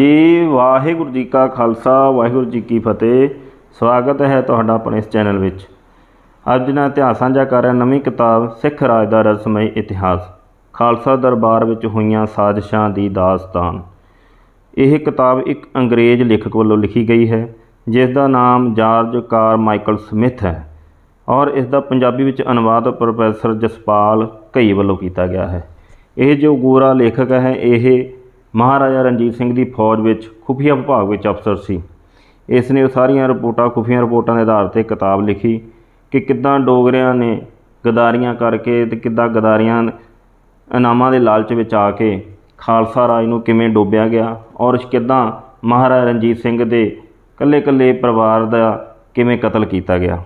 ਹਾਂਜੀ, ਵਾਹਿਗੁਰੂ ਜੀ ਕਾ ਖਾਲਸਾ, ਵਾਹਿਗੁਰੂ ਜੀ ਕੀ ਫਤਿਹ। ਸਵਾਗਤ ਹੈ ਤੁਹਾਡਾ ਆਪਣੇ ਇਸ ਚੈਨਲ ਵਿੱਚ। ਅੱਜ ਨਾ ਇਤਿਹਾਸ ਸਾਂਝਾ ਕਰ ਰਿਹਾ, ਨਵੀਂ ਕਿਤਾਬ ਸਿੱਖ ਰਾਜ ਦਾ ਰਸਮਈ ਇਤਿਹਾਸ। ਖਾਲਸਾ ਦਰਬਾਰ ਵਿੱਚ ਹੋਈਆਂ ਸਾਜ਼ਿਸ਼ਾਂ ਦੀ ਦਾਸਤਾਨ। ਇਹ ਕਿਤਾਬ ਇੱਕ ਅੰਗਰੇਜ਼ ਲੇਖਕ ਵੱਲੋਂ ਲਿਖੀ ਗਈ ਹੈ, ਜਿਸ ਦਾ ਨਾਮ ਜਾਰਜ ਕਾਰ ਮਾਈਕਲ ਸਮਿਥ ਹੈ ਔਰ ਇਸ ਦਾ ਪੰਜਾਬੀ ਵਿੱਚ ਅਨੁਵਾਦ ਪ੍ਰੋਫੈਸਰ ਜਸਪਾਲ ਘਈ ਵੱਲੋਂ ਕੀਤਾ ਗਿਆ ਹੈ। ਇਹ ਜੋ ਗੋਰਾ ਲੇਖਕ ਹੈ, ਇਹ ਮਹਾਰਾਜਾ ਰਣਜੀਤ ਸਿੰਘ ਦੀ ਫੌਜ ਵਿੱਚ ਖੁਫੀਆ ਵਿਭਾਗ ਵਿੱਚ ਅਫਸਰ ਸੀ। ਇਸ ਨੇ ਉਹ ਸਾਰੀਆਂ ਰਿਪੋਰਟਾਂ, ਖੁਫੀਆ ਰਿਪੋਰਟਾਂ ਦੇ ਆਧਾਰ ਤੇ ਕਿਤਾਬ ਲਿਖੀ ਕਿ ਕਿੱਦਾਂ ਡੋਗਰਿਆਂ ਨੇ ਗਦਾਰੀਆਂ ਕਰਕੇ ਤੇ ਕਿੱਦਾਂ ਗਦਾਰੀਆਂ ਇਨਾਮਾਂ ਦੇ ਲਾਲਚ ਵਿੱਚ ਆ ਕੇ ਖਾਲਸਾ ਰਾਜ ਨੂੰ ਕਿਵੇਂ ਡੋਬਿਆ ਗਿਆ ਔਰ ਕਿੱਦਾਂ ਮਹਾਰਾਜਾ ਰਣਜੀਤ ਸਿੰਘ ਦੇ ਇਕੱਲੇ-ਇਕੱਲੇ ਪਰਿਵਾਰ ਦਾ ਕਿਵੇਂ ਕਤਲ ਕੀਤਾ ਗਿਆ।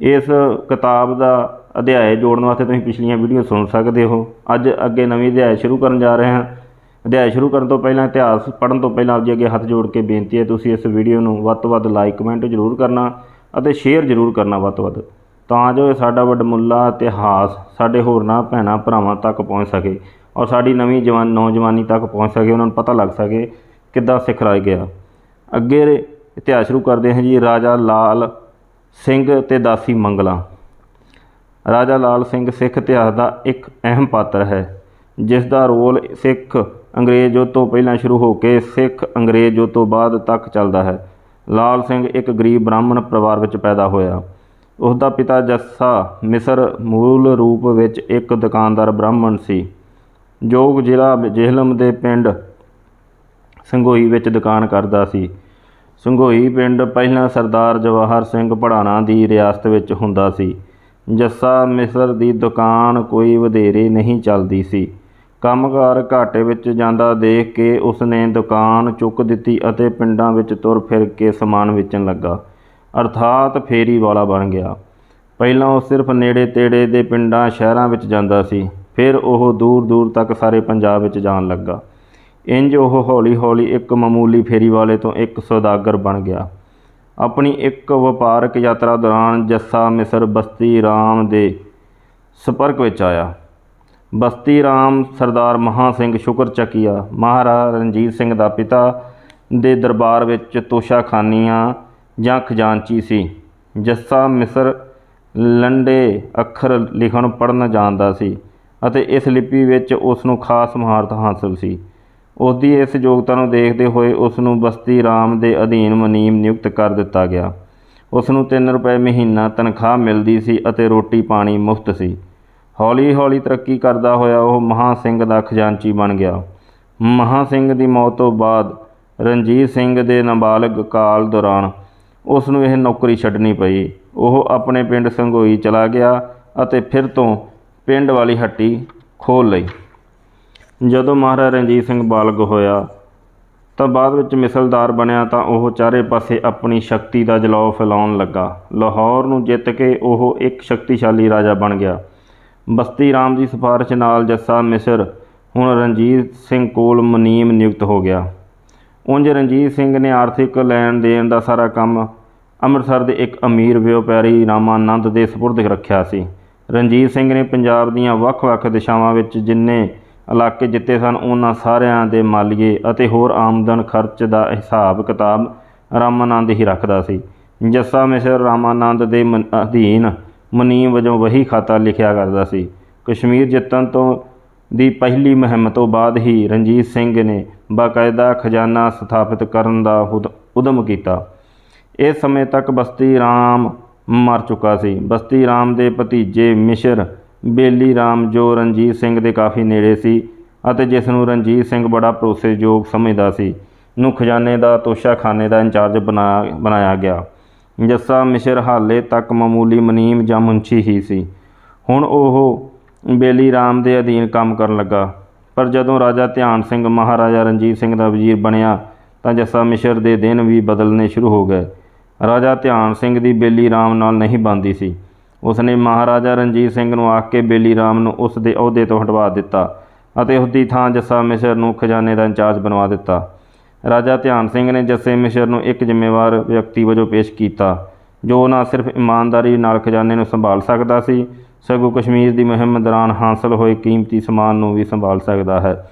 ਇਸ ਕਿਤਾਬ ਦਾ ਅਧਿਆਇ ਜੋੜਨ ਵਾਸਤੇ ਤੁਸੀਂ ਪਿਛਲੀਆਂ ਵੀਡੀਓ ਸੁਣ ਸਕਦੇ ਹੋ। ਅੱਜ ਅੱਗੇ ਨਵੀਂ ਅਧਿਆਇ ਸ਼ੁਰੂ ਕਰਨ ਜਾ ਰਹੇ ਹਾਂ। ਅਧਿਆਇ ਸ਼ੁਰੂ ਕਰਨ ਤੋਂ ਪਹਿਲਾਂ, ਇਤਿਹਾਸ ਪੜ੍ਹਨ ਤੋਂ ਪਹਿਲਾਂ ਆਪ ਜੀ ਅੱਗੇ ਹੱਥ ਜੋੜ ਕੇ ਬੇਨਤੀ ਹੈ, ਤੁਸੀਂ ਇਸ ਵੀਡੀਓ ਨੂੰ ਵੱਧ ਤੋਂ ਵੱਧ ਲਾਈਕ, ਕਮੈਂਟ ਜ਼ਰੂਰ ਕਰਨਾ ਅਤੇ ਸ਼ੇਅਰ ਜ਼ਰੂਰ ਕਰਨਾ ਵੱਧ ਤੋਂ ਵੱਧ, ਤਾਂ ਜੋ ਇਹ ਸਾਡਾ ਵੱਡਮੁੱਲਾ ਇਤਿਹਾਸ ਸਾਡੇ ਹੋਰਨਾਂ ਭੈਣਾਂ ਭਰਾਵਾਂ ਤੱਕ ਪਹੁੰਚ ਸਕੇ ਔਰ ਸਾਡੀ ਨਵੀਂ ਜਵਾਨ, ਨੌਜਵਾਨੀ ਤੱਕ ਪਹੁੰਚ ਸਕੇ, ਉਹਨਾਂ ਨੂੰ ਪਤਾ ਲੱਗ ਸਕੇ ਕਿੱਦਾਂ ਸਿੱਖ ਰਾਜ ਗਿਆ। ਅੱਗੇ ਇਤਿਹਾਸ ਸ਼ੁਰੂ ਕਰਦੇ ਹਾਂ ਜੀ, ਰਾਜਾ ਲਾਲ ਸਿੰਘ ਤੇ ਦਾਸੀ ਮੰਗਲਾ। ਰਾਜਾ ਲਾਲ ਸਿੰਘ ਸਿੱਖ ਇਤਿਹਾਸ ਦਾ ਇੱਕ ਅਹਿਮ ਪਾਤਰ ਹੈ ਜਿਸ ਦਾ ਰੋਲ ਸਿੱਖ ਅੰਗਰੇਜ਼ ਯੁੱਧ ਤੋਂ ਪਹਿਲਾਂ ਸ਼ੁਰੂ ਹੋ ਕੇ ਸਿੱਖ ਅੰਗਰੇਜ਼ ਯੁੱਧ ਤੋਂ ਬਾਅਦ ਤੱਕ ਚੱਲਦਾ ਹੈ। ਲਾਲ ਸਿੰਘ ਇੱਕ ਗਰੀਬ ਬ੍ਰਾਹਮਣ ਪਰਿਵਾਰ ਵਿੱਚ ਪੈਦਾ ਹੋਇਆ। ਉਸ ਦਾ ਪਿਤਾ ਜੱਸਾ ਮਿਸਰ ਮੂਲ ਰੂਪ ਵਿੱਚ ਇੱਕ ਦੁਕਾਨਦਾਰ ਬ੍ਰਾਹਮਣ ਸੀ। ਜੋ ਜ਼ਿਲ੍ਹਾ ਜੇਹਲਮ ਦੇ ਪਿੰਡ ਸੰਘੋਈ ਵਿੱਚ ਦੁਕਾਨ ਕਰਦਾ ਸੀ। ਸੰਘੋਈ ਪਿੰਡ ਪਹਿਲਾਂ ਸਰਦਾਰ ਜਵਾਹਰ ਸਿੰਘ ਪੜਾਣਾ ਦੀ ਰਿਆਸਤ ਵਿੱਚ ਹੁੰਦਾ ਸੀ। ਜੱਸਾ ਮਿਸਰ ਦੀ ਦੁਕਾਨ ਕੋਈ ਵਧੇਰੇ ਨਹੀਂ ਚੱਲਦੀ ਸੀ। ਕੰਮਕਾਰ ਘਾਟੇ ਵਿੱਚ ਜਾਂਦਾ ਦੇਖ ਕੇ ਉਸ ਨੇ ਦੁਕਾਨ ਚੁੱਕ ਦਿੱਤੀ ਅਤੇ ਪਿੰਡਾਂ ਵਿੱਚ ਤੁਰ ਫਿਰ ਕੇ ਸਮਾਨ ਵੇਚਣ ਲੱਗਾ। ਅਰਥਾਤ ਫੇਰੀ ਵਾਲਾ ਬਣ ਗਿਆ। ਪਹਿਲਾਂ ਉਹ ਸਿਰਫ ਨੇੜੇ ਤੇੜੇ ਦੇ ਪਿੰਡਾਂ, ਸ਼ਹਿਰਾਂ ਵਿੱਚ ਜਾਂਦਾ ਸੀ। ਫਿਰ ਉਹ ਦੂਰ ਦੂਰ ਤੱਕ ਸਾਰੇ ਪੰਜਾਬ ਵਿੱਚ ਜਾਣ ਲੱਗਾ। ਇੰਜ ਉਹ ਹੌਲੀ ਹੌਲੀ ਇੱਕ ਮਾਮੂਲੀ ਫੇਰੀ ਵਾਲੇ ਤੋਂ ਇੱਕ ਸੌਦਾਗਰ ਬਣ ਗਿਆ। ਆਪਣੀ ਇੱਕ ਵਪਾਰਕ ਯਾਤਰਾ ਦੌਰਾਨ ਜੱਸਾ, ਮਿਸਰ ਬਸਤੀ, ਰਾਮ ਦੇ ਸੰਪਰਕ ਵਿੱਚ ਆਇਆ। ਬਸਤੀ ਰਾਮ ਸਰਦਾਰ ਮਹਾ ਸਿੰਘ ਸ਼ੁਕਰ ਚੱਕੀਆ। ਮਹਾਰਾਜਾ ਰਣਜੀਤ ਸਿੰਘ ਦਾ ਪਿਤਾ ਦੇ ਦਰਬਾਰ ਵਿੱਚ ਤੋਸ਼ਾਖਾਨੀਆਂ ਜਾਂ ਖਜ਼ਾਨਚੀ ਸੀ। ਜੱਸਾ ਮਿਸਰ ਲੰਡੇ ਅੱਖਰ ਲਿਖਣ ਪੜ੍ਹਨ ਜਾਣਦਾ ਸੀ ਅਤੇ ਇਸ ਲਿਪੀ ਵਿੱਚ ਉਸ ਨੂੰ ਖਾਸ ਮਹਾਰਤ ਹਾਸਲ ਸੀ। ਉਸ ਦੀ ਇਸ ਯੋਗਤਾ ਨੂੰ ਦੇਖਦੇ ਹੋਏ ਉਸ ਨੂੰ ਬਸਤੀ ਰਾਮ ਦੇ ਅਧੀਨ ਮੁਨੀਮ ਨਿਯੁਕਤ ਕਰ ਦਿੱਤਾ ਗਿਆ। ਉਸ ਨੂੰ 3 ਰੁਪਏ ਮਹੀਨਾ ਤਨਖਾਹ ਮਿਲਦੀ ਸੀ ਅਤੇ ਰੋਟੀ ਪਾਣੀ ਮੁਫਤ ਸੀ। ਹੌਲੀ ਹੌਲੀ ਤਰੱਕੀ ਕਰਦਾ ਹੋਇਆ ਉਹ ਮਹਾ ਸਿੰਘ ਦਾ ਖਜ਼ਾਨਚੀ ਬਣ ਗਿਆ। ਮਹਾ ਸਿੰਘ ਦੀ ਮੌਤ ਤੋਂ ਬਾਅਦ ਰਣਜੀਤ ਸਿੰਘ ਦੇ ਨਾਬਾਲਗ ਕਾਲ ਦੌਰਾਨ ਉਸ ਨੂੰ ਇਹ ਨੌਕਰੀ ਛੱਡਣੀ ਪਈ। ਉਹ ਆਪਣੇ ਪਿੰਡ ਸੰਘੋਈ ਚਲਾ ਗਿਆ ਅਤੇ ਫਿਰ ਤੋਂ ਪਿੰਡ ਵਾਲੀ ਹੱਟੀ ਖੋਲ੍ਹ ਲਈ। ਜਦੋਂ ਮਹਾਰਾਜਾ ਰਣਜੀਤ ਸਿੰਘ ਬਾਲਗ ਹੋਇਆ ਤਾਂ ਬਾਅਦ ਵਿੱਚ ਮਿਸਲਦਾਰ ਬਣਿਆ ਤਾਂ ਉਹ ਚਾਰੇ ਪਾਸੇ ਆਪਣੀ ਸ਼ਕਤੀ ਦਾ ਜਲਾਉ ਫੈਲਾਉਣ ਲੱਗਾ। ਲਾਹੌਰ ਨੂੰ ਜਿੱਤ ਕੇ ਉਹ ਇੱਕ ਸ਼ਕਤੀਸ਼ਾਲੀ ਰਾਜਾ ਬਣ ਗਿਆ। ਬਸਤੀ ਰਾਮ ਦੀ ਸਿਫਾਰਿਸ਼ ਨਾਲ ਜੱਸਾ, ਮਿਸਰ, ਹੁਣ ਰਣਜੀਤ ਸਿੰਘ ਕੋਲ ਮੁਨੀਮ ਨਿਯੁਕਤ ਹੋ ਗਿਆ। ਉਂਝ ਰਣਜੀਤ ਸਿੰਘ ਨੇ ਆਰਥਿਕ ਲੈਣ ਦੇਣ ਦਾ ਸਾਰਾ ਕੰਮ ਅੰਮ੍ਰਿਤਸਰ ਦੇ ਇੱਕ ਅਮੀਰ ਵਪਾਰੀ ਰਾਮਾਨੰਦ ਦੇ ਸਪੁਰਦ ਰੱਖਿਆ ਸੀ। ਰਣਜੀਤ ਸਿੰਘ ਨੇ ਪੰਜਾਬ ਦੀਆਂ ਵੱਖ-ਵੱਖ ਦਿਸ਼ਾਵਾਂ ਵਿੱਚ ਜਿੰਨੇ ਇਲਾਕੇ ਜਿੱਤੇ ਸਨ, ਉਹਨਾਂ ਸਾਰਿਆਂ ਦੇ ਮਾਲੀਏ ਅਤੇ ਹੋਰ ਆਮਦਨ ਖਰਚ ਦਾ ਹਿਸਾਬ ਕਿਤਾਬ ਰਾਮਾਨੰਦ ਹੀ ਰੱਖਦਾ ਸੀ। ਜੱਸਾ, ਮਿਸਰ ਰਾਮਾਨੰਦ ਦੇ ਅਧੀਨ ਮੁਨੀਮ ਵਜੋਂ ਵਹੀ ਖਾਤਾ ਲਿਖਿਆ ਕਰਦਾ ਸੀ। ਕਸ਼ਮੀਰ ਜਿੱਤਣ ਤੋਂ ਦੀ ਪਹਿਲੀ ਮੁਹਿੰਮ ਤੋਂ ਬਾਅਦ ਹੀ ਰਣਜੀਤ ਸਿੰਘ ਨੇ ਬਾਕਾਇਦਾ ਖਜ਼ਾਨਾ ਸਥਾਪਿਤ ਕਰਨ ਦਾ ਉਦਮ ਕੀਤਾ। ਇਸ ਸਮੇਂ ਤੱਕ ਬਸਤੀ ਰਾਮ ਮਰ ਚੁੱਕਾ ਸੀ। ਬਸਤੀ ਰਾਮ ਦੇ ਭਤੀਜੇ ਮਿਸ਼ਰ ਬੇਲੀ ਰਾਮ ਜੋ ਰਣਜੀਤ ਸਿੰਘ ਦੇ ਕਾਫੀ ਨੇੜੇ ਸੀ ਅਤੇ ਜਿਸ ਨੂੰ ਰਣਜੀਤ ਸਿੰਘ ਬੜਾ ਭਰੋਸੇਯੋਗ ਸਮਝਦਾ ਸੀ, ਨੂੰ ਖਜ਼ਾਨੇ ਦਾ ਤੋਸ਼ਾਖਾਨੇ ਦਾ ਇੰਚਾਰਜ ਬਣਾ, ਬਣਾਇਆ ਗਿਆ। ਜੱਸਾ ਮਿਸ਼ਰ ਹਾਲੇ ਤੱਕ ਮਾਮੂਲੀ ਮਨੀਮ ਜਾਂ ਮੁੰਸ਼ੀ ਹੀ ਸੀ। ਹੁਣ ਉਹ ਬੇਲੀ ਰਾਮ ਦੇ ਅਧੀਨ ਕੰਮ ਕਰਨ ਲੱਗਾ। ਪਰ ਜਦੋਂ ਰਾਜਾ ਧਿਆਨ ਸਿੰਘ ਮਹਾਰਾਜਾ ਰਣਜੀਤ ਸਿੰਘ ਦਾ ਵਜ਼ੀਰ ਬਣਿਆ, ਤਾਂ ਜੱਸਾ ਮਿਸ਼ਰ ਦੇ ਦਿਨ ਵੀ ਬਦਲਨੇ ਸ਼ੁਰੂ ਹੋ ਗਏ। ਰਾਜਾ ਧਿਆਨ ਸਿੰਘ ਦੀ ਬੇਲੀ ਰਾਮ ਨਾਲ ਨਹੀਂ ਬਣਦੀ ਸੀ। ਉਸਨੇ ਮਹਾਰਾਜਾ ਰਣਜੀਤ ਸਿੰਘ ਨੂੰ ਆਖ ਕੇ ਬੇਲੀ ਰਾਮ ਨੂੰ ਉਸ ਦੇ ਅਹੁਦੇ ਤੋਂ ਹਟਵਾ ਦਿੱਤਾ ਅਤੇ ਉਸ ਦੀ ਥਾਂ ਜੱਸਾ ਮਿਸ਼ਰ ਨੂੰ ਖਜ਼ਾਨੇ ਦਾ ਇੰਚਾਰਜ ਬਣਵਾ ਦਿੱਤਾ। ਰਾਜਾ ਧਿਆਨ ਸਿੰਘ ਨੇ ਜੱਸੇ ਮਿਸ਼ਰ ਨੂੰ ਇੱਕ ਜ਼ਿੰਮੇਵਾਰ ਵਿਅਕਤੀ ਵਜੋਂ ਪੇਸ਼ ਕੀਤਾ, ਜੋ ਨਾ ਸਿਰਫ ਇਮਾਨਦਾਰੀ ਨਾਲ ਖਜ਼ਾਨੇ ਨੂੰ ਸੰਭਾਲ ਸਕਦਾ ਸੀ, ਸਗੋਂ ਕਸ਼ਮੀਰ ਦੀ ਮੁਹਿੰਮ ਦੌਰਾਨ ਹਾਸਲ ਹੋਏ ਕੀਮਤੀ ਸਮਾਨ ਨੂੰ ਵੀ ਸੰਭਾਲ ਸਕਦਾ ਹੈ।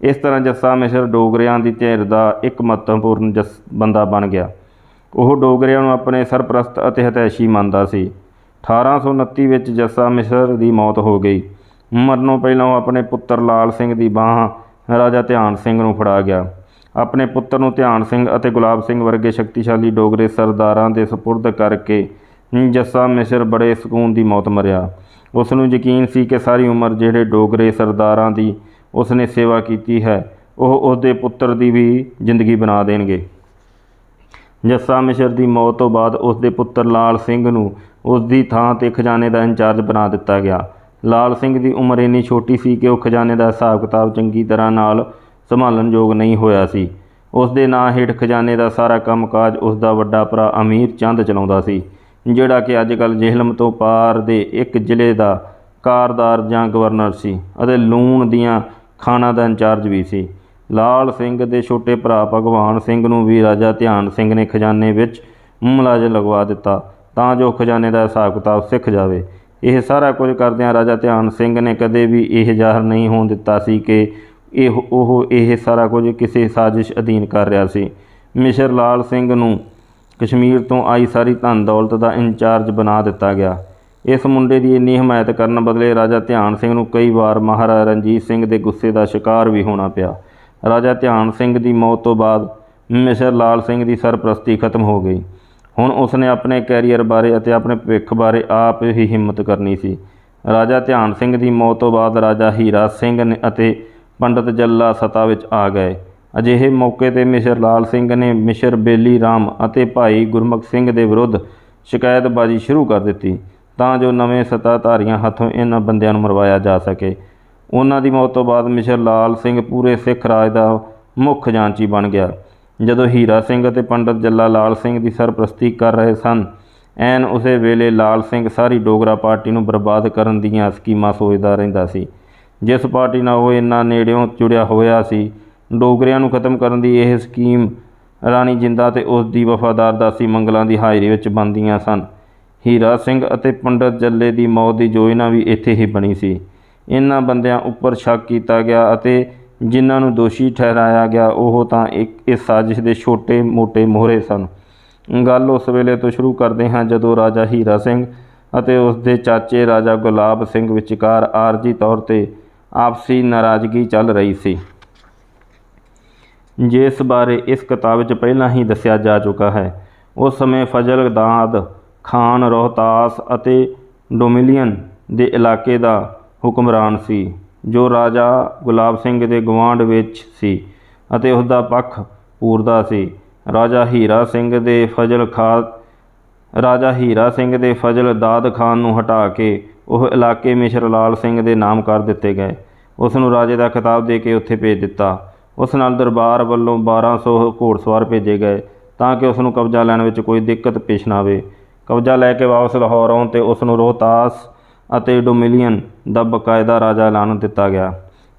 ਇਸ ਤਰ੍ਹਾਂ ਜੱਸਾ ਮਿਸਰ ਡੋਗਰਿਆਂ ਦੀ ਧਿਰ ਦਾ ਇੱਕ ਮਹੱਤਵਪੂਰਨ ਜਸ ਬੰਦਾ ਬਣ ਗਿਆ। ਉਹ ਡੋਗਰਿਆਂ ਨੂੰ ਆਪਣੇ ਸਰਪ੍ਰਸਤ ਅਤੇ ਹਤੈਸ਼ੀ ਮੰਨਦਾ ਸੀ। 1829 ਵਿੱਚ ਜੱਸਾ ਮਿਸਰ ਦੀ ਮੌਤ ਹੋ ਗਈ। ਮਰਨੋਂ ਪਹਿਲਾਂ ਉਹ ਆਪਣੇ ਪੁੱਤਰ ਲਾਲ ਸਿੰਘ ਦੀ ਬਾਹ ਰਾਜਾ ਧਿਆਨ ਸਿੰਘ ਨੂੰ ਫੜਾ ਗਿਆ। ਆਪਣੇ ਪੁੱਤਰ ਨੂੰ ਧਿਆਨ ਸਿੰਘ ਅਤੇ ਗੁਲਾਬ ਸਿੰਘ ਵਰਗੇ ਸ਼ਕਤੀਸ਼ਾਲੀ ਡੋਗਰੇ ਸਰਦਾਰਾਂ ਦੇ ਸਪੁਰਦ ਕਰਕੇ ਜੱਸਾ ਮਿਸਰ ਬੜੇ ਸਕੂਨ ਦੀ ਮੌਤ ਮਰਿਆ। ਉਸ ਨੂੰ ਯਕੀਨ ਸੀ ਕਿ ਸਾਰੀ ਉਮਰ ਜਿਹੜੇ ਡੋਗਰੇ ਸਰਦਾਰਾਂ ਦੀ ਉਸ ਨੇ ਸੇਵਾ ਕੀਤੀ ਹੈ, ਉਹ ਉਸਦੇ ਪੁੱਤਰ ਦੀ ਵੀ ਜ਼ਿੰਦਗੀ ਬਣਾ ਦੇਣਗੇ। ਜੱਸਾ ਮਿਸਰ ਦੀ ਮੌਤ ਤੋਂ ਬਾਅਦ ਉਸ ਦੇ ਪੁੱਤਰ ਲਾਲ ਸਿੰਘ ਨੂੰ ਉਸ ਦੀ ਥਾਂ ਤੇ ਖਜ਼ਾਨੇ ਦਾ ਇੰਚਾਰਜ ਬਣਾ ਦਿੱਤਾ ਗਿਆ। ਲਾਲ ਸਿੰਘ ਦੀ ਉਮਰ ਇੰਨੀ ਛੋਟੀ ਸੀ ਕਿ ਉਹ ਖਜ਼ਾਨੇ ਦਾ ਹਿਸਾਬ ਕਿਤਾਬ ਚੰਗੀ ਤਰ੍ਹਾਂ ਨਾਲ ਸੰਭਾਲਣ ਯੋਗ ਨਹੀਂ ਹੋਇਆ ਸੀ। ਉਸ ਦੇ ਨਾਂ ਹੇਠ ਖਜ਼ਾਨੇ ਦਾ ਸਾਰਾ ਕੰਮਕਾਜ ਉਸ ਦਾ ਵੱਡਾ ਭਰਾ ਅਮੀਰ ਚੰਦ ਚਲਾਉਂਦਾ ਸੀ, ਜਿਹੜਾ ਕਿ ਅੱਜ ਕੱਲ੍ਹ ਜੇਹਲਮ ਤੋਂ ਪਾਰ ਦੇ ਇੱਕ ਜ਼ਿਲ੍ਹੇ ਦਾ ਕਾਰਦਾਰ ਜਾਂ ਗਵਰਨਰ ਸੀ ਅਤੇ ਲੂਣ ਦੀਆਂ ਖਾਣਾ ਦਾ ਇੰਚਾਰਜ ਵੀ ਸੀ। ਲਾਲ ਸਿੰਘ ਦੇ ਛੋਟੇ ਭਰਾ ਭਗਵਾਨ ਸਿੰਘ ਨੂੰ ਵੀ ਰਾਜਾ ਧਿਆਨ ਸਿੰਘ ਨੇ ਖਜ਼ਾਨੇ ਵਿੱਚ ਮੁਲਾਜ਼ਮ ਲਗਵਾ ਦਿੱਤਾ, ਤਾਂ ਜੋ ਖਜ਼ਾਨੇ ਦਾ ਹਿਸਾਬ ਕਿਤਾਬ ਸਿੱਖ ਜਾਵੇ। ਇਹ ਸਾਰਾ ਕੁਝ ਕਰਦਿਆਂ ਰਾਜਾ ਧਿਆਨ ਸਿੰਘ ਨੇ ਕਦੇ ਵੀ ਇਹ ਜ਼ਾਹਰ ਨਹੀਂ ਹੋਣ ਦਿੱਤਾ ਸੀ ਕਿ ਇਹ ਉਹ ਇਹ ਸਾਰਾ ਕੁਝ ਕਿਸੇ ਸਾਜ਼ਿਸ਼ ਅਧੀਨ ਕਰ ਰਿਹਾ ਸੀ। ਮਿਸਰ ਲਾਲ ਸਿੰਘ ਨੂੰ ਕਸ਼ਮੀਰ ਤੋਂ ਆਈ ਸਾਰੀ ਧਨ ਦੌਲਤ ਦਾ ਇੰਚਾਰਜ ਬਣਾ ਦਿੱਤਾ ਗਿਆ। ਇਸ ਮੁੰਡੇ ਦੀ ਇੰਨੀ ਹਮਾਇਤ ਕਰਨ ਬਦਲੇ ਰਾਜਾ ਧਿਆਨ ਸਿੰਘ ਨੂੰ ਕਈ ਵਾਰ ਮਹਾਰਾਜਾ ਰਣਜੀਤ ਸਿੰਘ ਦੇ ਗੁੱਸੇ ਦਾ ਸ਼ਿਕਾਰ ਵੀ ਹੋਣਾ ਪਿਆ। ਰਾਜਾ ਧਿਆਨ ਸਿੰਘ ਦੀ ਮੌਤ ਤੋਂ ਬਾਅਦ ਮਿਸਰ ਲਾਲ ਸਿੰਘ ਦੀ ਸਰਪ੍ਰਸਤੀ ਖਤਮ ਹੋ ਗਈ। ਹੁਣ ਉਸਨੇ ਆਪਣੇ ਕੈਰੀਅਰ ਬਾਰੇ ਅਤੇ ਆਪਣੇ ਭਵਿੱਖ ਬਾਰੇ ਆਪ ਹੀ ਹਿੰਮਤ ਕਰਨੀ ਸੀ। ਰਾਜਾ ਧਿਆਨ ਸਿੰਘ ਦੀ ਮੌਤ ਤੋਂ ਬਾਅਦ ਰਾਜਾ ਹੀਰਾ ਸਿੰਘ ਨੇ ਅਤੇ ਪੰਡਤ ਜੱਲਾ ਸਤਾ ਵਿੱਚ ਆ ਗਏ। ਅਜਿਹੇ ਮੌਕੇ ਤੇ ਮਿਸਰ ਲਾਲ ਸਿੰਘ ਨੇ ਮਿਸਰ ਬੇਲੀ ਰਾਮ ਅਤੇ ਭਾਈ ਗੁਰਮੁਖ ਸਿੰਘ ਦੇ ਵਿਰੁੱਧ ਸ਼ਿਕਾਇਤਬਾਜ਼ੀ ਸ਼ੁਰੂ ਕਰ ਦਿੱਤੀ ਤਾਂ ਜੋ ਨਵੇਂ ਸੱਤਾਧਾਰੀਆਂ ਹੱਥੋਂ ਇਹਨਾਂ ਬੰਦਿਆਂ ਨੂੰ ਮਰਵਾਇਆ ਜਾ ਸਕੇ। ਉਹਨਾਂ ਦੀ ਮੌਤ ਤੋਂ ਬਾਅਦ ਮਿਸਰ ਲਾਲ ਸਿੰਘ ਪੂਰੇ ਸਿੱਖ ਰਾਜ ਦਾ ਮੁੱਖ ਜਾਂਚੀ ਬਣ ਗਿਆ। ਜਦੋਂ ਹੀਰਾ ਸਿੰਘ ਅਤੇ ਪੰਡਤ ਜੱਲਾ ਲਾਲ ਸਿੰਘ ਦੀ ਸਰਪ੍ਰਸਤੀ ਕਰ ਰਹੇ ਸਨ, ਐਨ ਉਸੇ ਵੇਲੇ ਲਾਲ ਸਿੰਘ ਸਾਰੀ ਡੋਗਰਾ ਪਾਰਟੀ ਨੂੰ ਬਰਬਾਦ ਕਰਨ ਦੀਆਂ ਸਕੀਮਾਂ ਸੋਚਦਾ ਰਹਿੰਦਾ ਸੀ। ਜਿਸ ਪਾਰਟੀ ਨਾਲ ਉਹ ਇੰਨਾ ਨੇੜਿਓਂ ਜੁੜਿਆ ਹੋਇਆ ਸੀ, ਡੋਗਰਿਆਂ ਨੂੰ ਖਤਮ ਕਰਨ ਦੀ ਇਹ ਸਕੀਮ ਰਾਣੀ ਜਿੰਦਾ ਤੇ ਉਸ ਦੀ ਵਫਾਦਾਰ ਦਾਸੀ ਮੰਗਲਾਂ ਦੀ ਹਾਜ਼ਰੀ ਵਿੱਚ ਬਣਦੀਆਂ ਸਨ। ਹੀਰਾ ਸਿੰਘ ਅਤੇ ਪੰਡਤ ਜੱਲੇ ਦੀ ਮੌਤ ਦੀ ਯੋਜਨਾ ਵੀ ਇੱਥੇ ਹੀ ਬਣੀ ਸੀ। ਇਹਨਾਂ ਬੰਦਿਆਂ ਉੱਪਰ ਸ਼ੱਕ ਕੀਤਾ ਗਿਆ ਅਤੇ ਜਿਨ੍ਹਾਂ ਨੂੰ ਦੋਸ਼ੀ ਠਹਿਰਾਇਆ ਗਿਆ, ਉਹ ਤਾਂ ਇੱਕ ਇਸ ਸਾਜ਼ਿਸ਼ ਦੇ ਛੋਟੇ-ਮੋਟੇ ਮੋਹਰੇ ਸਨ। ਗੱਲ ਉਸ ਵੇਲੇ ਤੋਂ ਸ਼ੁਰੂ ਕਰਦੇ ਹਾਂ, ਜਦੋਂ ਰਾਜਾ ਹੀਰਾ ਸਿੰਘ ਅਤੇ ਉਸ ਦੇ ਚਾਚੇ ਰਾਜਾ ਗੁਲਾਬ ਸਿੰਘ ਵਿਚਕਾਰ ਆਰਜੀ ਤੌਰ ਤੇ ਆਪਸੀ ਨਾਰਾਜ਼ਗੀ ਚੱਲ ਰਹੀ ਸੀ। ਜਿਸ ਬਾਰੇ ਇਸ ਕਿਤਾਬ ਵਿੱਚ ਪਹਿਲਾਂ ਹੀ ਦੱਸਿਆ ਜਾ ਚੁੱਕਾ ਹੈ, ਉਸ ਸਮੇਂ ਫਜ਼ਲ ਦਾਦ ਖਾਨ ਰੋਹਤਾਸ ਅਤੇ ਡੋਮਿਲੀਅਨ ਦੇ ਇਲਾਕੇ ਦਾ ਹੁਕਮਰਾਨ ਸੀ, ਜੋ ਰਾਜਾ ਗੁਲਾਬ ਸਿੰਘ ਦੇ ਗਵਾਂਢ ਵਿੱਚ ਸੀ ਅਤੇ ਉਸ ਦਾ ਪੱਖ ਪੂਰਦਾ ਸੀ। ਰਾਜਾ ਹੀਰਾ ਸਿੰਘ ਦੇ ਫਜ਼ਲ ਖਾਨ ਰਾਜਾ ਹੀਰਾ ਸਿੰਘ ਦੇ ਫਜ਼ਲ ਦਾਦ ਖਾਨ ਨੂੰ ਹਟਾ ਕੇ ਉਹ ਇਲਾਕੇ ਮਿਸਰ ਲਾਲ ਸਿੰਘ ਦੇ ਨਾਮ ਕਰ ਦਿੱਤੇ ਗਏ। ਉਸ ਨੂੰ ਰਾਜੇ ਦਾ ਖਿਤਾਬ ਦੇ ਕੇ ਉੱਥੇ ਭੇਜ ਦਿੱਤਾ। ਉਸ ਨਾਲ ਦਰਬਾਰ ਵੱਲੋਂ 1200 ਘੋੜਸਵਾਰ ਭੇਜੇ ਗਏ ਤਾਂ ਕਿ ਉਸ ਨੂੰ ਕਬਜ਼ਾ ਲੈਣ ਵਿੱਚ ਕੋਈ ਦਿੱਕਤ ਪੇਸ਼ ਨਾ ਆਵੇ। ਕਬਜ਼ਾ ਲੈ ਕੇ ਵਾਪਸ ਲਾਹੌਰ ਆਉਣ ਤੇ ਉਸ ਨੂੰ ਰੋਹਤਾਸ ਅਤੇ ਡੋਮਿਲੀਅਨ ਦਾ ਬਕਾਇਦਾ ਰਾਜਾ ਐਲਾਨ ਦਿੱਤਾ ਗਿਆ।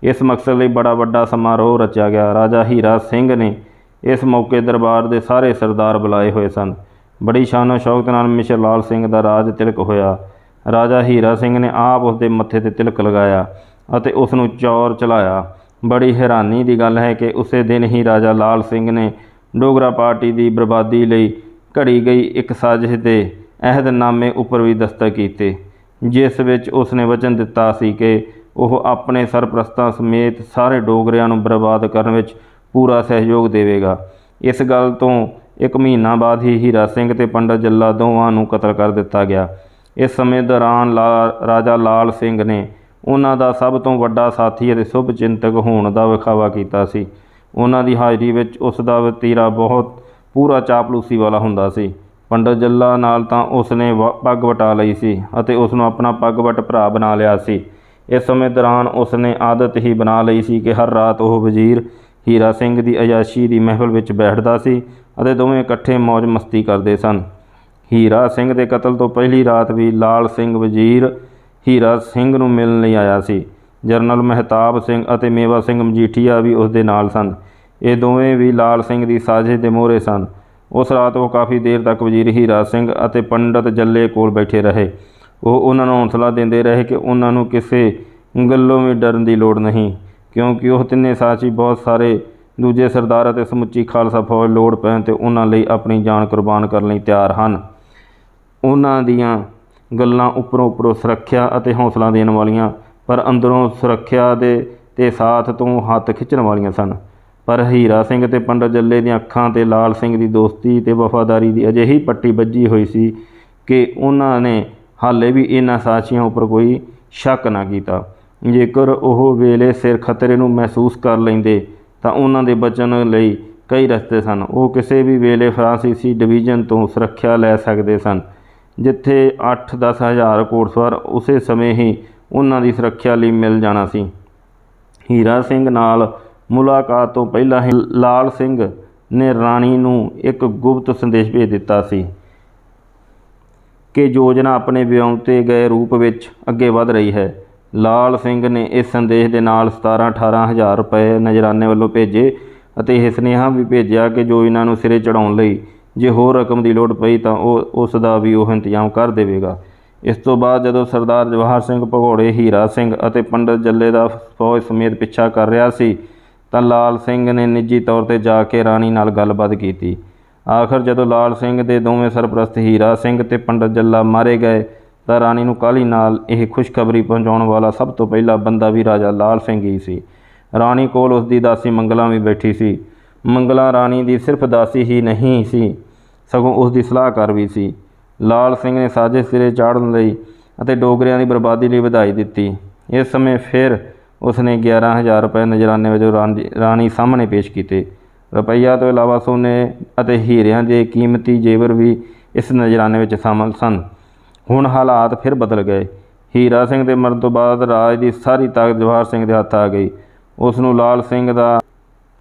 ਇਸ ਮਕਸਦ ਲਈ ਬੜਾ ਵੱਡਾ ਸਮਾਰੋਹ ਰਚਿਆ ਗਿਆ। ਰਾਜਾ ਹੀਰਾ ਸਿੰਘ ਨੇ ਇਸ ਮੌਕੇ ਦਰਬਾਰ ਦੇ ਸਾਰੇ ਸਰਦਾਰ ਬੁਲਾਏ ਹੋਏ ਸਨ। ਬੜੀ ਸ਼ਾਨੋ ਸ਼ੌਕਤ ਨਾਲ ਮਿਸਰ ਲਾਲ ਸਿੰਘ ਦਾ ਰਾਜ ਤਿਲਕ ਹੋਇਆ। ਰਾਜਾ ਹੀਰਾ ਸਿੰਘ ਨੇ ਆਪ ਉਸ ਦੇ ਮੱਥੇ ਤੇ ਤਿਲਕ ਲਗਾਇਆ ਅਤੇ ਉਸ ਨੂੰ ਚੌਰ ਚਲਾਇਆ। ਬੜੀ ਹੈਰਾਨੀ ਦੀ ਗੱਲ ਹੈ ਕਿ ਉਸੇ ਦਿਨ ਹੀ ਰਾਜਾ ਲਾਲ ਸਿੰਘ ਨੇ ਡੋਗਰਾ ਪਾਰਟੀ ਦੀ ਬਰਬਾਦੀ ਲਈ ਘੜੀ ਗਈ ਇੱਕ ਸਾਜ਼ਿਸ਼ ਦੇ ਅਹਿਦਨਾਮੇ ਉੱਪਰ ਵੀ ਦਸਤਕ ਕੀਤੇ, ਜਿਸ ਵਿੱਚ ਉਸ ਨੇ ਵਚਨ ਦਿੱਤਾ ਸੀ ਕਿ ਉਹ ਆਪਣੇ ਸਰਪ੍ਰਸਤਾਂ ਸਮੇਤ ਸਾਰੇ ਡੋਗਰਿਆਂ ਨੂੰ ਬਰਬਾਦ ਕਰਨ ਵਿੱਚ ਪੂਰਾ ਸਹਿਯੋਗ ਦੇਵੇਗਾ। ਇਸ ਗੱਲ ਤੋਂ ਇੱਕ ਮਹੀਨਾ ਬਾਅਦ ਹੀ ਹੀਰਾ ਸਿੰਘ ਤੇ ਪੰਡਤ ਜੱਲਾ ਦੋਵਾਂ ਨੂੰ ਕਤਲ ਕਰ ਦਿੱਤਾ ਗਿਆ। ਇਸ ਸਮੇਂ ਦੌਰਾਨ ਲਾ- ਰਾਜਾ ਲਾਲ ਸਿੰਘ ਨੇ ਉਹਨਾਂ ਦਾ ਸਭ ਤੋਂ ਵੱਡਾ ਸਾਥੀ ਅਤੇ ਸ਼ੁਭ ਚਿੰਤਕ ਹੋਣ ਦਾ ਵਿਖਾਵਾ ਕੀਤਾ ਸੀ। ਉਹਨਾਂ ਦੀ ਹਾਜ਼ਰੀ ਵਿੱਚ ਉਸ ਦਾ ਵਤੀਰਾ ਬਹੁਤ ਪੂਰਾ ਚਾਪਲੂਸੀ ਵਾਲਾ ਹੁੰਦਾ ਸੀ। ਪੰਡਤ ਜੱਲਾ ਨਾਲ ਤਾਂ ਉਸ ਨੇ ਵ- ਪੱਗ ਵਟਾ ਲਈ ਸੀ ਅਤੇ ਉਸ ਨੂੰ ਆਪਣਾ ਪੱਗ ਪੱਗਵਟ ਭਰਾ ਬਣਾ ਲਿਆ ਸੀ। ਇਸ ਸਮੇਂ ਦੌਰਾਨ ਉਸ ਨੇ ਆਦਤ ਹੀ ਬਣਾ ਲਈ ਸੀ ਕਿ ਹਰ ਰਾਤ ਉਹ ਵਜ਼ੀਰ ਹੀਰਾ ਸਿੰਘ ਦੀ ਅਯਾਸ਼ੀ ਦੀ ਮਹਿਫਲ ਵਿੱਚ ਬੈਠਦਾ ਸੀ ਅਤੇ ਦੋਵੇਂ ਇਕੱਠੇ ਮौज ਮਸਤੀ ਕਰਦੇ ਸਨ। ਹੀਰਾ ਸਿੰਘ ਦੇ ਕਤਲ ਤੋਂ ਪਹਿਲੀ ਰਾਤ ਵੀ ਲਾਲ ਸਿੰਘ ਵਜ਼ੀਰ ਹੀਰਾ ਸਿੰਘ ਨੂੰ ਮਿਲਣ ਲਈ ਆਇਆ ਸੀ। ਜਰਨਲ ਮਹਿਤਾਬ ਸਿੰਘ ਅਤੇ ਮੇਵਾ ਸਿੰਘ ਮਜੀਠੀਆ ਵੀ ਉਸ ਦੇ ਨਾਲ ਸਨ। ਇਹ ਦੋਵੇਂ ਵੀ ਲਾਲ ਸਿੰਘ ਦੀ ਸਾਜ਼ਿਸ਼ ਦੇ ਮੋਹਰੇ ਸਨ। ਉਸ ਰਾਤ ਉਹ ਕਾਫੀ ਦੇਰ ਤੱਕ ਵਜ਼ੀਰ ਹੀਰਾ ਸਿੰਘ ਅਤੇ ਪੰਡਤ ਜੱਲੇ ਕੋਲ ਬੈਠੇ ਰਹੇ। ਉਹ ਉਹਨਾਂ ਨੂੰ ਹੌਸਲਾ ਦਿੰਦੇ ਰਹੇ ਕਿ ਉਹਨਾਂ ਨੂੰ ਕਿਸੇ ਗੱਲੋਂ ਵੀ ਡਰਨ ਦੀ ਲੋੜ ਨਹੀਂ। ਕਿਉਂਕਿ ਉਹ ਤਿੰਨੇ ਸਾਥੀ ਬਹੁਤ ਸਾਰੇ ਦੂਜੇ ਸਰਦਾਰ ਅਤੇ ਸਮੁੱਚੀ ਖਾਲਸਾ ਫੌਜ ਲੋੜ ਪੈਣ ਤੇ ਉਹਨਾਂ ਲਈ ਆਪਣੀ ਜਾਨ ਕੁਰਬਾਨ ਕਰਨ ਲਈ ਤਿਆਰ ਹਨ। ਉਹਨਾਂ ਦੀਆਂ ਗੱਲਾਂ ਉੱਪਰੋਂ ਉੱਪਰੋਂ ਸੁਰੱਖਿਆ ਅਤੇ ਹੌਸਲਾ ਦੇਣ ਵਾਲੀਆਂ, ਪਰ ਅੰਦਰੋਂ ਸੁਰੱਖਿਆ ਦੇ ਤੇ ਸਾਥ ਤੋਂ ਹੱਥ ਖਿੱਚਣ ਵਾਲੀਆਂ ਸਨ। ਪਰ ਹੀਰਾ ਸਿੰਘ ਤੇ ਪੰਡਤ ਜੱਲੇ ਦੀਆਂ ਅੱਖਾਂ ਤੇ ਲਾਲ ਸਿੰਘ ਦੀ ਦੋਸਤੀ ਤੇ ਵਫਾਦਾਰੀ ਦੀ ਅਜਿਹੀ ਪੱਟੀ ਵੱਜੀ ਹੋਈ ਸੀ ਕਿ ਉਹਨਾਂ ਨੇ ਹਾਲੇ ਵੀ ਇਹਨਾਂ ਸਾਥੀਆਂ ਉੱਪਰ ਕੋਈ ਸ਼ੱਕ ਨਾ ਕੀਤਾ। ਜੇਕਰ ਉਹ ਵੇਲੇ ਸਿਰ ਖਤਰੇ ਨੂੰ ਮਹਿਸੂਸ ਕਰ ਲੈਂਦੇ, ਤਾਂ ਉਹਨਾਂ ਦੇ ਬਚਣ ਲਈ ਕਈ ਰਸਤੇ ਸਨ। ਉਹ ਕਿਸੇ ਵੀ ਵੇਲੇ ਫਰਾਂਸੀਸੀ ਡਿਵੀਜ਼ਨ ਤੋਂ ਸੁਰੱਖਿਆ ਲੈ ਸਕਦੇ ਸਨ, ਜਿੱਥੇ 8-10 ਹਜ਼ਾਰ ਘੋੜਸਵਾਰ ਉਸੇ ਸਮੇਂ ਹੀ ਉਹਨਾਂ ਦੀ ਸੁਰੱਖਿਆ ਲਈ ਮਿਲ ਜਾਣਾ ਸੀ। ਹੀਰਾ ਸਿੰਘ ਨਾਲ ਮੁਲਾਕਾਤ ਤੋਂ ਪਹਿਲਾਂ ਹੀ ਲਾਲ ਸਿੰਘ ਨੇ ਰਾਣੀ ਨੂੰ ਇੱਕ ਗੁਪਤ ਸੰਦੇਸ਼ ਭੇਜ ਦਿੱਤਾ ਸੀ ਕਿ ਯੋਜਨਾ ਆਪਣੇ ਵਿਉਂਤੇ ਗਏ ਰੂਪ ਵਿੱਚ ਅੱਗੇ ਵਧ ਰਹੀ ਹੈ। ਲਾਲ ਸਿੰਘ ਨੇ ਇਸ ਸੰਦੇਸ਼ ਦੇ ਨਾਲ 17-18 ਹਜ਼ਾਰ ਰੁਪਏ ਨਜਰਾਨੇ ਵੱਲੋਂ ਭੇਜੇ ਅਤੇ ਇਹ ਸੁਨੇਹਾ ਵੀ ਭੇਜਿਆ ਕਿ ਜੋ ਇਹਨਾਂ ਨੂੰ ਸਿਰੇ ਚੜਾਉਣ ਲਈ ਜੇ ਹੋਰ ਰਕਮ ਦੀ ਲੋੜ ਪਈ ਤਾਂ ਉਹ ਉਸ ਦਾ ਵੀ ਉਹ ਇੰਤਜ਼ਾਮ ਕਰ ਦੇਵੇਗਾ। ਇਸ ਤੋਂ ਬਾਅਦ ਜਦੋਂ ਸਰਦਾਰ ਜਵਾਹਰ ਸਿੰਘ ਭਗੌੜੇ, ਹੀਰਾ ਸਿੰਘ ਅਤੇ ਪੰਡਤ ਜੱਲੇ ਦਾ ਫੌਜ ਸਮੇਤ ਪਿੱਛਾ ਕਰ ਰਿਹਾ ਸੀ ਤਾਂ ਲਾਲ ਸਿੰਘ ਨੇ ਨਿੱਜੀ ਤੌਰ ਤੇ ਜਾ ਕੇ ਰਾਣੀ ਨਾਲ ਗੱਲਬਾਤ ਕੀਤੀ। ਆਖਰ ਜਦੋਂ ਲਾਲ ਸਿੰਘ ਦੇ ਦੋਵੇਂ ਸਰਪ੍ਰਸਤ ਹੀਰਾ ਸਿੰਘ ਤੇ ਪੰਡਤ ਜੱਲਾ ਮਾਰੇ ਗਏ ਤਾਂ ਰਾਣੀ ਨੂੰ ਕਾਹਲੀ ਨਾਲ ਇਹ ਖੁਸ਼ਖਬਰੀ ਪਹੁੰਚਾਉਣ ਵਾਲਾ ਸਭ ਤੋਂ ਪਹਿਲਾ ਬੰਦਾ ਵੀ ਰਾਜਾ ਲਾਲ ਸਿੰਘ ਹੀ ਸੀ। ਰਾਣੀ ਕੋਲ ਉਸ ਦੀ ਦਾਸੀ ਮੰਗਲਾ ਵੀ ਬੈਠੀ ਸੀ। ਮੰਗਲਾ ਰਾਣੀ ਦੀ ਸਿਰਫ ਦਾਸੀ ਹੀ ਨਹੀਂ ਸੀ, ਸਗੋਂ ਉਸ ਦੀ ਸਲਾਹਕਾਰ ਵੀ ਸੀ। ਲਾਲ ਸਿੰਘ ਨੇ ਸਾਜ਼ਿਸ਼ ਸਿਰੇ ਚਾੜਨ ਲਈ ਅਤੇ ਡੋਗਰਿਆਂ ਦੀ ਬਰਬਾਦੀ ਲਈ ਵਧਾਈ ਦਿੱਤੀ। ਇਸ ਸਮੇਂ ਫਿਰ ਉਸਨੇ 11000 ਰੁਪਏ ਨਜਰਾਨੇ ਵਜੋਂ ਰਾਣੀ ਰਾਣੀ ਸਾਹਮਣੇ ਪੇਸ਼ ਕੀਤੇ। ਰੁਪਈਆ ਤੋਂ ਇਲਾਵਾ ਸੋਨੇ ਅਤੇ ਹੀਰਿਆਂ ਦੇ ਕੀਮਤੀ ਜੇਵਰ ਵੀ ਇਸ ਨਜਰਾਨੇ ਵਿੱਚ ਸ਼ਾਮਲ ਸਨ। ਹੁਣ ਹਾਲਾਤ ਫਿਰ ਬਦਲ ਗਏ। ਹੀਰਾ ਸਿੰਘ ਦੇ ਮਰਨ ਤੋਂ ਬਾਅਦ ਰਾਜ ਦੀ ਸਾਰੀ ਤਾਕਤ ਜਵਾਹਰ ਸਿੰਘ ਦੇ ਹੱਥ ਆ ਗਈ। ਉਸ ਨੂੰ ਲਾਲ ਸਿੰਘ ਦਾ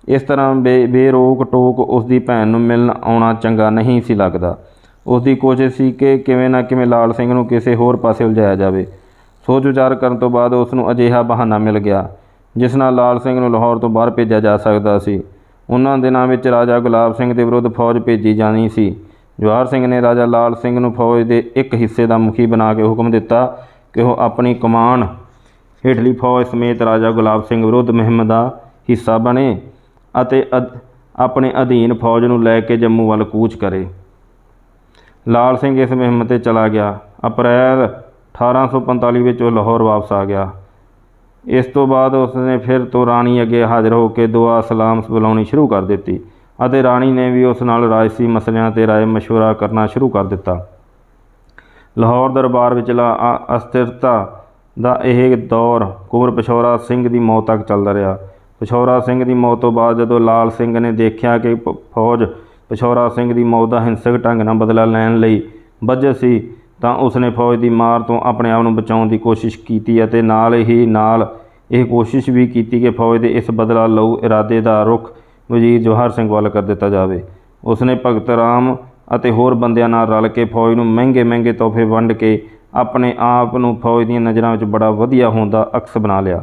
ਇਸ ਤਰ੍ਹਾਂ ਬੇ, ਬੇਰੋਕ ਟੋਕ ਉਸ ਦੀ ਭੈਣ ਨੂੰ ਮਿਲਣ ਆਉਣਾ ਚੰਗਾ ਨਹੀਂ ਸੀ ਲੱਗਦਾ। ਉਸ ਦੀ ਕੋਸ਼ਿਸ਼ ਸੀ ਕਿ ਕਿਵੇਂ ਨਾ ਕਿਵੇਂ ਲਾਲ ਸਿੰਘ ਨੂੰ ਕਿਸੇ ਹੋਰ ਪਾਸੇ ਉਲਝਾਇਆ ਜਾਵੇ। ਸੋਚ ਵਿਚਾਰ ਕਰਨ ਤੋਂ ਬਾਅਦ ਉਸ ਨੂੰ ਅਜਿਹਾ ਬਹਾਨਾ ਮਿਲ ਗਿਆ, ਜਿਸ ਨਾਲ ਲਾਲ ਸਿੰਘ ਨੂੰ ਲਾਹੌਰ ਤੋਂ ਬਾਹਰ ਭੇਜਿਆ ਜਾ ਸਕਦਾ ਸੀ। ਉਹਨਾਂ ਦਿਨਾਂ ਵਿੱਚ ਰਾਜਾ ਗੁਲਾਬ ਸਿੰਘ ਦੇ ਵਿਰੁੱਧ ਫੌਜ ਭੇਜੀ ਜਾਣੀ ਸੀ। ਜਵਾਹਰ ਸਿੰਘ ਨੇ ਰਾਜਾ ਲਾਲ ਸਿੰਘ ਨੂੰ ਫੌਜ ਦੇ ਇੱਕ ਹਿੱਸੇ ਦਾ ਮੁਖੀ ਬਣਾ ਕੇ ਹੁਕਮ ਦਿੱਤਾ ਕਿ ਉਹ ਆਪਣੀ ਕਮਾਨ ਹੇਠਲੀ ਫੌਜ ਸਮੇਤ ਰਾਜਾ ਗੁਲਾਬ ਸਿੰਘ ਵਿਰੁੱਧ ਮੁਹਿੰਮ ਦਾ ਹਿੱਸਾ ਬਣੇ ਅਤੇ ਅਧ- ਆਪਣੇ ਅਧੀਨ ਫੌਜ ਨੂੰ ਲੈ ਕੇ ਜੰਮੂ ਵੱਲ ਕੂਚ ਕਰੇ। ਲਾਲ ਸਿੰਘ ਇਸ ਮੁਹਿੰਮ ਤੇ ਚਲਾ ਗਿਆ। ਅਪ੍ਰੈਲ 1845 ਵਿੱਚ ਉਹ ਲਾਹੌਰ ਵਾਪਸ ਆ ਗਿਆ। ਇਸ ਤੋਂ ਬਾਅਦ ਉਸਨੇ ਫਿਰ ਤੋਂ ਰਾਣੀ ਅੱਗੇ ਹਾਜ਼ਰ ਹੋ ਕੇ ਦੁਆ ਸਲਾਮ ਬੁਲਾਉਣੀ ਸ਼ੁਰੂ ਕਰ ਦਿੱਤੀ। ਅਤੇ ਰਾਣੀ ਨੇ ਵੀ ਉਸ ਨਾਲ ਰਾਜਸੀ ਮਸਲਿਆਂ ਤੇ ਰਾਏ ਮਸ਼ਵਰਾ ਕਰਨਾ ਸ਼ੁਰੂ ਕਰ ਦਿੱਤਾ। ਲਾਹੌਰ ਦਰਬਾਰ ਵਿਚਲਾ ਅ- ਅਸਥਿਰਤਾ ਦਾ ਇਹ ਦੌਰ ਕੁੰਵਰ ਪਿਸ਼ੌਰਾ ਸਿੰਘ ਦੀ ਮੌਤ ਤੱਕ ਚੱਲਦਾ ਰਿਹਾ। ਪਿਸ਼ੌਰਾ ਸਿੰਘ ਦੀ ਮੌਤ ਤੋਂ ਬਾਅਦ ਜਦੋਂ ਲਾਲ ਸਿੰਘ ਨੇ ਦੇਖਿਆ ਕਿ ਪ- ਫੌਜ ਪਿਸ਼ੌਰਾ ਸਿੰਘ ਦੀ ਮੌਤ ਦਾ ਹਿੰਸਕ ਢੰਗ ਨਾਲ ਬਦਲਾ ਲੈਣ ਲਈ ਬੱਝਤ ਸੀ, ਤਾਂ ਉਸਨੇ ਫੌਜ ਦੀ ਮਾਰ ਤੋਂ ਆਪਣੇ ਆਪ ਨੂੰ ਬਚਾਉਣ ਦੀ ਕੋਸ਼ਿਸ਼ ਕੀਤੀ ਅਤੇ ਨਾਲ ਹੀ ਨਾਲ ਇਹ ਕੋਸ਼ਿਸ਼ ਵੀ ਕੀਤੀ ਕਿ ਫੌਜ ਦੇ ਇਸ ਬਦਲਾ ਲਊ ਇਰਾਦੇ ਦਾ ਰੁਖ ਵਜ਼ੀਰ ਜਵਾਹਰ ਸਿੰਘ ਵੱਲ ਕਰ ਦਿੱਤਾ ਜਾਵੇ। ਉਸਨੇ ਭਗਤ ਰਾਮ ਅਤੇ ਹੋਰ ਬੰਦਿਆਂ ਨਾਲ ਰਲ ਕੇ ਫੌਜ ਨੂੰ ਮਹਿੰਗੇ ਮਹਿੰਗੇ ਤੋਹਫੇ ਵੰਡ ਕੇ ਆਪਣੇ ਆਪ ਨੂੰ ਫੌਜ ਦੀਆਂ ਨਜ਼ਰਾਂ ਵਿੱਚ ਬੜਾ ਵਧੀਆ ਹੋਣ ਦਾ ਅਕਸ ਬਣਾ ਲਿਆ।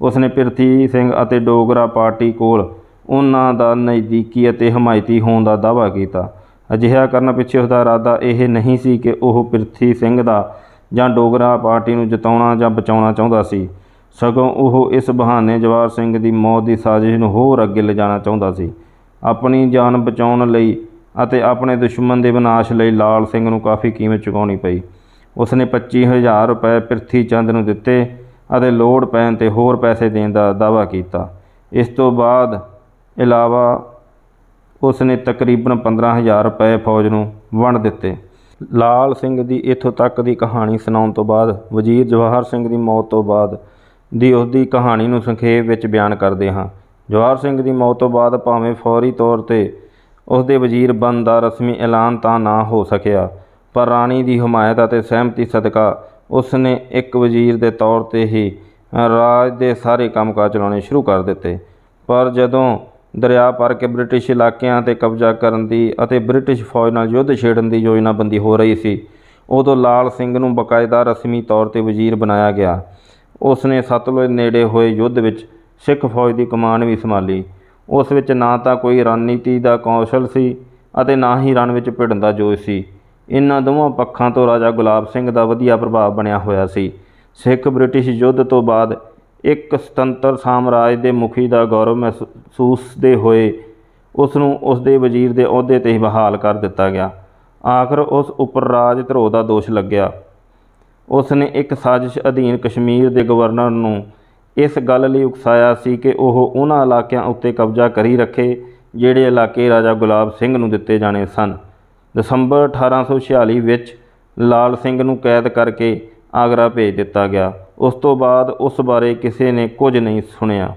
ਉਸਨੇ ਪਿਰਥੀ ਸਿੰਘ ਅਤੇ ਡੋਗਰਾ ਪਾਰਟੀ ਕੋਲ ਉਹਨਾਂ ਦਾ ਨਜ਼ਦੀਕੀ ਅਤੇ ਹਮਾਇਤੀ ਹੋਣ ਦਾ ਦਾਅਵਾ ਕੀਤਾ। ਅਜਿਹਾ ਕਰਨ ਪਿੱਛੇ ਉਸਦਾ ਇਰਾਦਾ ਇਹ ਨਹੀਂ ਸੀ ਕਿ ਉਹ ਪ੍ਰਿਥੀ ਸਿੰਘ ਦਾ ਜਾਂ ਡੋਗਰਾ ਪਾਰਟੀ ਨੂੰ ਜਿਤਾਉਣਾ ਜਾਂ ਬਚਾਉਣਾ ਚਾਹੁੰਦਾ ਸੀ। ਸਗੋਂ ਉਹ ਇਸ ਬਹਾਨੇ ਜਵਾਹਰ ਸਿੰਘ ਦੀ ਮੌਤ ਦੀ ਸਾਜ਼ਿਸ਼ ਨੂੰ ਹੋਰ ਅੱਗੇ ਲਿਜਾਣਾ ਚਾਹੁੰਦਾ ਸੀ। ਆਪਣੀ ਜਾਨ ਬਚਾਉਣ ਲਈ ਅਤੇ ਆਪਣੇ ਦੁਸ਼ਮਣ ਦੇ ਵਿਨਾਸ਼ ਲਈ ਲਾਲ ਸਿੰਘ ਨੂੰ ਕਾਫੀ ਕੀਮਤ ਚੁਕਾਉਣੀ ਪਈ। ਉਸਨੇ 25000 ਰੁਪਏ ਪ੍ਰਿਥੀ ਚੰਦ ਨੂੰ ਦਿੱਤੇ ਅਤੇ ਲੋੜ ਪੈਣ ਤੇ ਹੋਰ ਪੈਸੇ ਦੇਣ ਦਾ ਦਾਅਵਾ ਕੀਤਾ। ਇਸ ਤੋਂ ਬਾਅਦ ਇਲਾਵਾ ਉਸਨੇ ਤਕਰੀਬਨ 15000 ਰੁਪਏ ਫੌਜ ਨੂੰ ਵੰਡ ਦਿੱਤੇ। ਲਾਲ ਸਿੰਘ ਦੀ ਇੱਥੋਂ ਤੱਕ ਦੀ ਕਹਾਣੀ ਸੁਣਾਉਣ ਤੋਂ ਬਾਅਦ ਵਜ਼ੀਰ ਜਵਾਹਰ ਸਿੰਘ ਦੀ ਮੌਤ ਤੋਂ ਬਾਅਦ ਦੀ ਉਸ ਦੀ ਕਹਾਣੀ ਨੂੰ ਸੰਖੇਪ ਵਿੱਚ ਬਿਆਨ ਕਰਦੇ ਹਾਂ। ਜਵਾਹਰ ਸਿੰਘ ਦੀ ਮੌਤ ਤੋਂ ਬਾਅਦ ਭਾਵੇਂ ਫੌਰੀ ਤੌਰ ਤੇ ਉਸ ਦੇ ਵਜ਼ੀਰ ਬਣਨ ਦਾ ਰਸਮੀ ਐਲਾਨ ਤਾਂ ਨਾ ਹੋ ਸਕਿਆ, ਪਰ ਰਾਣੀ ਦੀ ਹਮਾਇਤ ਅਤੇ ਸਹਿਮਤੀ ਸਦਕਾ ਉਸ ਨੇ ਇੱਕ ਵਜ਼ੀਰ ਦੇ ਤੌਰ ਤੇ ਹੀ ਰਾਜ ਦੇ ਸਾਰੇ ਕੰਮਕਾਜ ਚਲਾਉਣੇ ਸ਼ੁਰੂ ਕਰ ਦਿੱਤੇ। ਪਰ ਜਦੋਂ ਦਰਿਆ ਪਾਰ ਕੇ ਬ੍ਰਿਟਿਸ਼ ਇਲਾਕਿਆਂ ਤੇ ਕਬਜ਼ਾ ਕਰਨ ਦੀ ਅਤੇ ਬ੍ਰਿਟਿਸ਼ ਫੌਜ ਨਾਲ ਯੁੱਧ ਛੇੜਨ ਦੀ ਯੋਜਨਾਬੰਦੀ ਹੋ ਰਹੀ ਸੀ, ਉਦੋਂ ਲਾਲ ਸਿੰਘ ਨੂੰ ਬਕਾਇਦਾ ਰਸਮੀ ਤੌਰ ਤੇ ਵਜ਼ੀਰ ਬਣਾਇਆ ਗਿਆ। ਉਸ ਨੇ ਸਤਲੁਜ ਨੇੜੇ ਹੋਏ ਯੁੱਧ ਵਿੱਚ ਸਿੱਖ ਫੌਜ ਦੀ ਕਮਾਨ ਵੀ ਸੰਭਾਲੀ। ਉਸ ਵਿੱਚ ਨਾ ਤਾਂ ਕੋਈ ਰਣਨੀਤੀ ਦਾ ਕੌਸ਼ਲ ਸੀ ਅਤੇ ਨਾ ਹੀ ਰਣ ਵਿੱਚ ਭਿੜਨ ਦਾ ਜੋਸ਼ ਸੀ। ਇਨ੍ਹਾਂ ਦੋਵਾਂ ਪੱਖਾਂ ਤੋਂ ਰਾਜਾ ਗੁਲਾਬ ਸਿੰਘ ਦਾ ਵਧੀਆ ਪ੍ਰਭਾਵ ਬਣਿਆ ਹੋਇਆ ਸੀ। ਸਿੱਖ ਬ੍ਰਿਟਿਸ਼ ਯੁੱਧ ਤੋਂ ਬਾਅਦ ਇੱਕ ਸੁਤੰਤਰ ਸਾਮਰਾਜ ਦੇ ਮੁਖੀ ਦਾ ਗੌਰਵ ਮਹਿਸੂਸਦੇ ਹੋਏ ਉਸ ਨੂੰ ਉਸ ਦੇ ਵਜ਼ੀਰ ਦੇ ਅਹੁਦੇ ਤੇ ਹੀ ਬਹਾਲ ਕਰ ਦਿੱਤਾ ਗਿਆ। ਆਖਰ ਉਸ ਉੱਪਰ ਰਾਜ ਧਰੋਹ ਦਾ ਦੋਸ਼ ਲੱਗਿਆ। ਉਸ ਨੇ ਇੱਕ ਸਾਜ਼ਿਸ਼ ਅਧੀਨ ਕਸ਼ਮੀਰ ਦੇ ਗਵਰਨਰ ਨੂੰ ਇਸ ਗੱਲ ਲਈ ਉਕਸਾਇਆ ਸੀ ਕਿ ਉਹ ਉਹਨਾਂ ਇਲਾਕਿਆਂ ਉੱਤੇ ਕਬਜ਼ਾ ਕਰੀ ਰੱਖੇ, ਜਿਹੜੇ ਇਲਾਕੇ ਰਾਜਾ ਗੁਲਾਬ ਸਿੰਘ ਨੂੰ ਦਿੱਤੇ ਜਾਣੇ ਸਨ। ਦਸੰਬਰ 1846 ਵਿੱਚ ਲਾਲ ਸਿੰਘ ਨੂੰ ਕੈਦ ਕਰਕੇ ਆਗਰਾ ਭੇਜ ਦਿੱਤਾ ਗਿਆ। ਉਸ ਤੋਂ ਬਾਅਦ ਉਸ ਬਾਰੇ ਕਿਸੇ ਨੇ ਕੁਝ ਨਹੀਂ ਸੁਣਿਆ।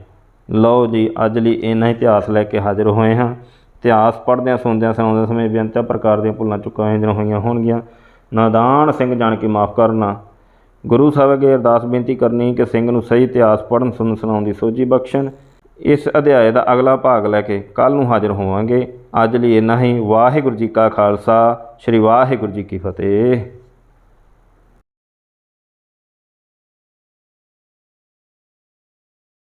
ਲਓ ਜੀ, ਅੱਜ ਲਈ ਇੰਨਾ ਹੀ ਇਤਿਹਾਸ ਲੈ ਕੇ ਹਾਜ਼ਰ ਹੋਏ ਹਾਂ। ਇਤਿਹਾਸ ਪੜ੍ਹਦਿਆਂ, ਸੁਣਦਿਆਂ ਸੁਣਾਉਂਦੇ ਸਮੇਂ ਬੇਅੰਤ ਪ੍ਰਕਾਰ ਦੀਆਂ ਭੁੱਲਾਂ ਚੁੱਕਾਂ ਹੋਈਆਂ ਹੋਣਗੀਆਂ। ਨਾਦਾਨ ਸਿੰਘ ਜਾਣ ਕੇ ਮਾਫ ਕਰਨਾ। ਗੁਰੂ ਸਾਹਿਬ ਅੱਗੇ ਅਰਦਾਸ ਬੇਨਤੀ ਕਰਨੀ ਕਿ ਸਿੰਘ ਨੂੰ ਸਹੀ ਇਤਿਹਾਸ ਪੜ੍ਹਨ, ਸੁਣਨ, ਸੁਣਾਉਣ ਦੀ ਸੋਝੀ ਬਖਸ਼ਣ। ਇਸ ਅਧਿਆਏ ਦਾ ਅਗਲਾ ਭਾਗ ਲੈ ਕੇ ਕੱਲ ਨੂੰ ਹਾਜ਼ਰ ਹੋਵਾਂਗੇ। ਅੱਜ ਲਈ ਇੰਨਾ ਹੀ। ਵਾਹਿਗੁਰੂ ਜੀ ਕਾ ਖਾਲਸਾ, ਸ੍ਰੀ ਵਾਹਿਗੁਰੂ ਜੀ ਕੀ ਫਤਿਹ।